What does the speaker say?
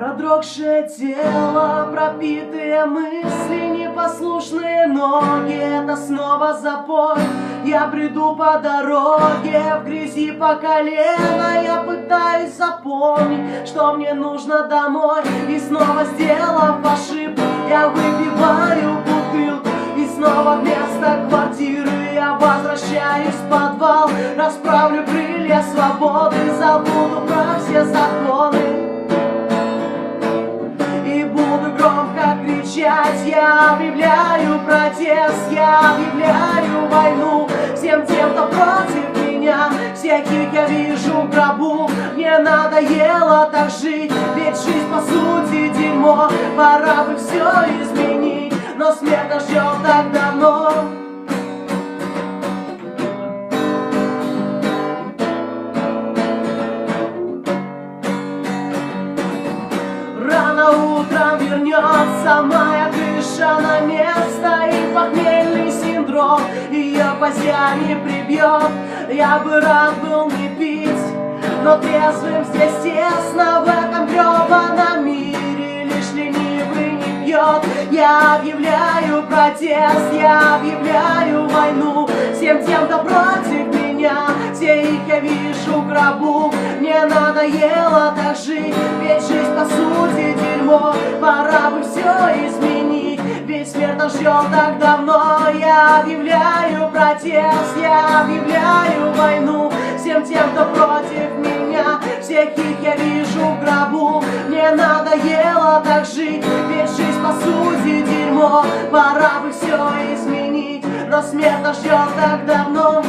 Продрогшее тело, пропитые мысли, непослушные ноги. Это снова запой, я бреду по дороге В грязи по колено, я пытаюсь запомнить Что мне нужно домой. И снова сделав ошибку, я выпиваю бутылку. И снова вместо квартиры я возвращаюсь в подвал. Расправлю крылья свободы, забуду про все законы кричать Я объявляю протест, я объявляю войну Всем тем, кто против меня. Всяких я вижу в гробу Мне надоело так жить Ведь жизнь по сути дерьмо. Пора бы все изменить Но смерть нас ждет так вернется моя крыша на место И похмельный синдром ее позя не прибьет Я бы рад был не пить, но трезвым здесь тесно В этом гребаном мире лишь ленивый не пьет Я объявляю протест, я объявляю войну Всем тем, кто против меня. Все их я вижу в гробу Мне надоело так жить нас ждет так давно. Я объявляю протест Я объявляю войну Всем тем, кто против меня. Всех их я вижу в гробу. Мне надоело так жить Ведь жизнь по сути дерьмо. Пора бы все изменить Но смерть ждет так давно